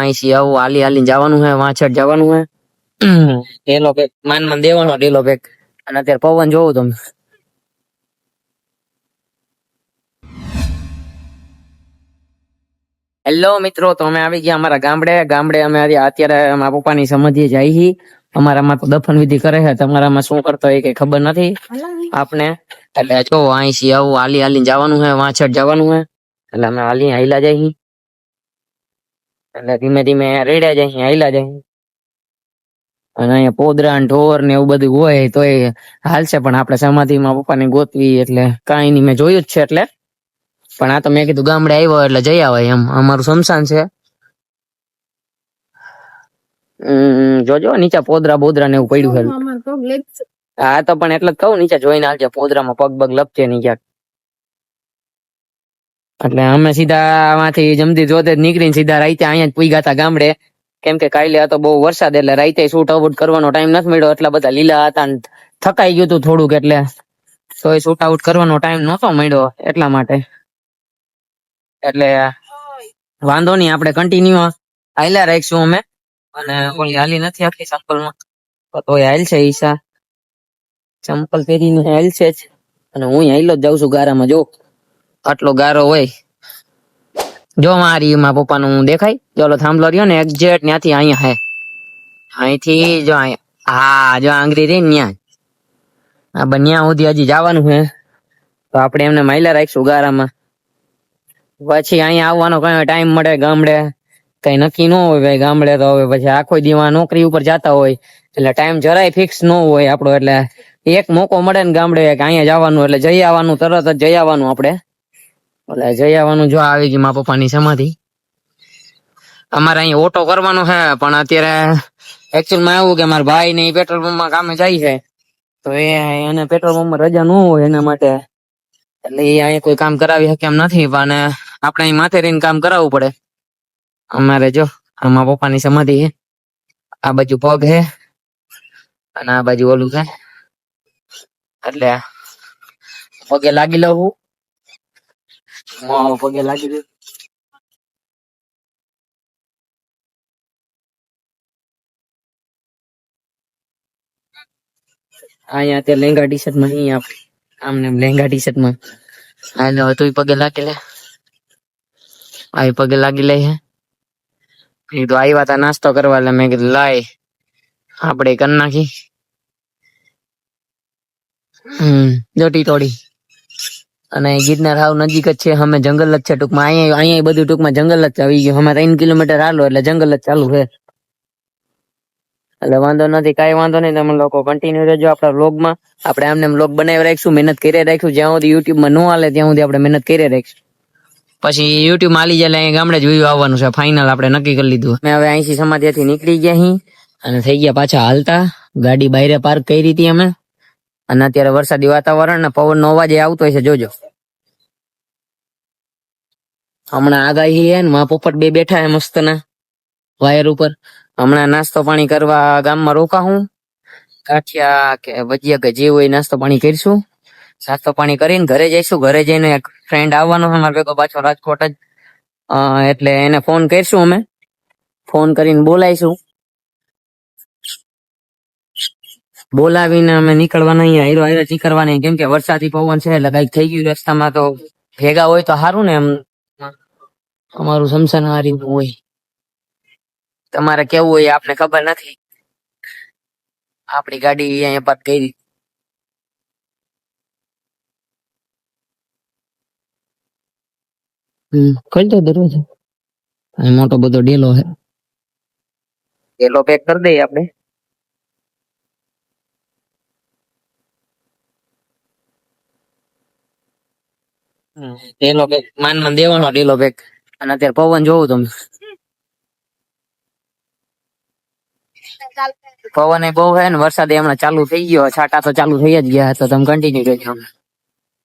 અહીંથી આવું હાલી હાલી જવાનું હે વાંછડ જવાનું હે. ડેલો પેક માન માન દેવાનો ડેલો પેક અને અત્યારે પવન જોવું તમે. હેલો મિત્રો તો અમે આવી ગયા અમારા ગામડે. ગામડે અમે અત્યારે અમારા પપ્પાની સમાધિએ જઈ હી. અમારામાં તો દફન વિધિ કરે છે. તમારામાં શું કરતો હોય કઈ ખબર નથી. આપને. એટલે જો અહીંથી આવું હાલી હાલી જવાનું હે વાંછડ જવાનું હે. એટલે અમે હાલી હાઈલા જઈ એટલે ધીમે ધીમે રેડ્યા જાય હાઈલા જાય. અને અહીંયા પોદરા ઢોર ને એવું બધું હોય તો એ હાલશે પણ આપણે સમાધિમાં પપ્પાને ગોતવી એટલે કાંઈ નહીં. મેં જોયું જ છે એટલે. પણ આ તો મેં કીધું ગામડે આવ્યો એટલે જઈ આવે એમ. અમારું શમશાન છે. જોજો નીચે પોદરા બોદરા ને એવું પડ્યું હા તો પણ એટલે જ કહું નીચે જોઈને આવજે પોદરામાં પગ પગ લપચે નહીં ક્યાંક. એટલે અમે સીધા આમાંથી જમતી જોતે નીકળીને સીધા રાઈતે અહીંયા જ પૂગ્યા ગામડે. કેમ કે કાલે હતો બહુ વરસાદ એટલે રાઈતે શૂટ આઉટ કરવાનો ટાઈમ નથી મળ્યો. એટલા બધા લીલા હતા ને થકાઈ ગયું હતું થોડુંક એટલે તો એ શૂટ આઉટ કરવાનો ટાઈમ નહોતો મળ્યો એટલા માટે. એટલે વાંધો નહીં, આપણે કન્ટિન્યુ હાલ્યા રાખીશું અમે. અને ઓલી હાલી નથી આખી ચંપલમાં તો હાલ છે ઈશા ચંપલ પહેરીને હાલ છે જ. અને હું હાલો જ જાઉં છું ગારામાં, જો. આટલો ગારો હોય. જો મારી માં પપ્પાનું દેખાય. ચાલો થાંભલો રહ્યો ને એક્ઝેક્ટ ત્યાંથી અહીંયા હે. અહીંથી જો હા, જો આંગળી રહી ન્યા આ બન્યા સુધી હજી જવાનું હે. તો આપણે એમને માયલા રાખીશું ગારામાં. પછી અહીંયા આવવાનો કઈ ટાઈમ મળે, ગામડે. કઈ નક્કી ન હોય ભાઈ, ગામડે તો હવે પછી આખો દીવા નોકરી ઉપર જતા હોય. એટલે ટાઈમ જરાય ફિક્સ ન હોય આપણો, એટલે એક મોકો મળે ને ગામડે કે અહીંયા જવાનું, એટલે જઈ આવવાનું, તરત જ જઈ આવવાનું આપણે. એટલે જઈ આવવાનું જો આવી ગયું મારા પપ્પાની સમાધિ. અમારે અહીંયા ઓટો કરવાનો છે, પણ અત્યારે એકચ્યુઅલમાં એવું કે મારા ભાઈ ને પેટ્રોલ પંપમાં કામે જાય છે. તો એ એને પેટ્રોલ પંપમાં રજા ન હોય એના માટે. એટલે એ અહીંયા કોઈ કામ કરાવી શકે એમ નથી, પણ આપણે અહીં માથે રહીને કામ કરાવવું પડે. અમારે જો, આ મારા પપ્પાની સમાધિ છે. આ બાજુ પગ છે, અને આ બાજુ ઓલું છે. એટલે પગે લાગી લઉં હું મોં પગે લાગી દઉં અહીંયા તે લેંગા ટી શર્ટમાં અહીં આમને લેંગા ટી શર્ટમાં હાલો તો પગે લાગી લે આવી પગે લાગી લે હે એ તો આવ્યા તા નાસ્તો કરવા એટલે મેં કીધું લાય આપણે કરી નાખી હમ જોટી ટીટોડી અને ગિરનાર હાવ નજીક જ છે અમે જંગલ જ છે ટૂંકમાં. અહીંયા અહીંયા બધું ટૂંકમાં જંગલ જ આવી ગયું. અમે ત્રણ કિલોમીટર હાલો એટલે જંગલ જ ચાલુ છે. એટલે વાંધો નથી કાંઈ વાંધો નહીં તમે લોકો કન્ટિન્યુ રહેજો આપણા વ્લોગમાં આપણે આમને વ્લોગ બનાવી રાખીશું મહેનત કરી રાખીશું. જ્યાં સુધી યુટ્યુબમાં ન હાલે ત્યાં સુધી આપણે મહેનત કરી રાખીશું. પછી યુટ્યુબ માલી જાય અહીંયા ગામડે જ વ્યૂ આવવાનું છે. ફાઇનલ આપણે નક્કી કરી લીધું. મેં હવે અહીંથી સમાધિયાથી નીકળી ગયા અહીં અને થઈ ગયા પાછા હાલતા. ગાડી બહાર પાર્ક કરી હતી અમે. અને અત્યારે વરસાદી વાતાવરણ ને પવન નો અવાજ આવતો છે, જોજો. હમણાં આગાહી હે ને પોપટ બે બેઠા હે મસ્ત ના, વાયર ઉપર. હમણાં નાસ્તો પાણી કરવા ગામમાં રોકા હું. કાઠિયા કે ભજીયા કે જે હોય નાસ્તો પાણી કરીશું. નાસ્તો પાણી કરીને ઘરે જઈશું. ઘરે જઈને એક ફ્રેન્ડ આવવાનો છે, મારો ભેગો પાછો રાજકોટ જ. એટલે એને ફોન કરીશું અમે. ફોન કરીને બોલાવીશું. બોલાવીને અમે નીકળવાના અહીંયા હીરો હીરો નીકળવાની કેમ કે વરસાદી પવન છે એટલે કંઈક થઈ ગયું રસ્તામાં તો ભેગા હોય તો સારું ને એમ. અમારું સમસન આ હોય. તમારે કેવું હોય આપને ખબર નથી. આપણી ગાડી અહીંયા પર કરી. હમ ખોલ દો દરવાજો. મોટો બધો ડેલો છે ડેલો પેક કરી દઈએ આપણે. ડેલો બેગ માન માન દેવાનો ડેલો પેક અને અત્યારે પવન જોવું તમે. પવન એ બહુ હે ને, વરસાદ હમણાં ચાલુ થઈ ગયો, છાટા તો ચાલુ થઈ જ ગયા તો તમે કન્ટિન્યુ રહેજો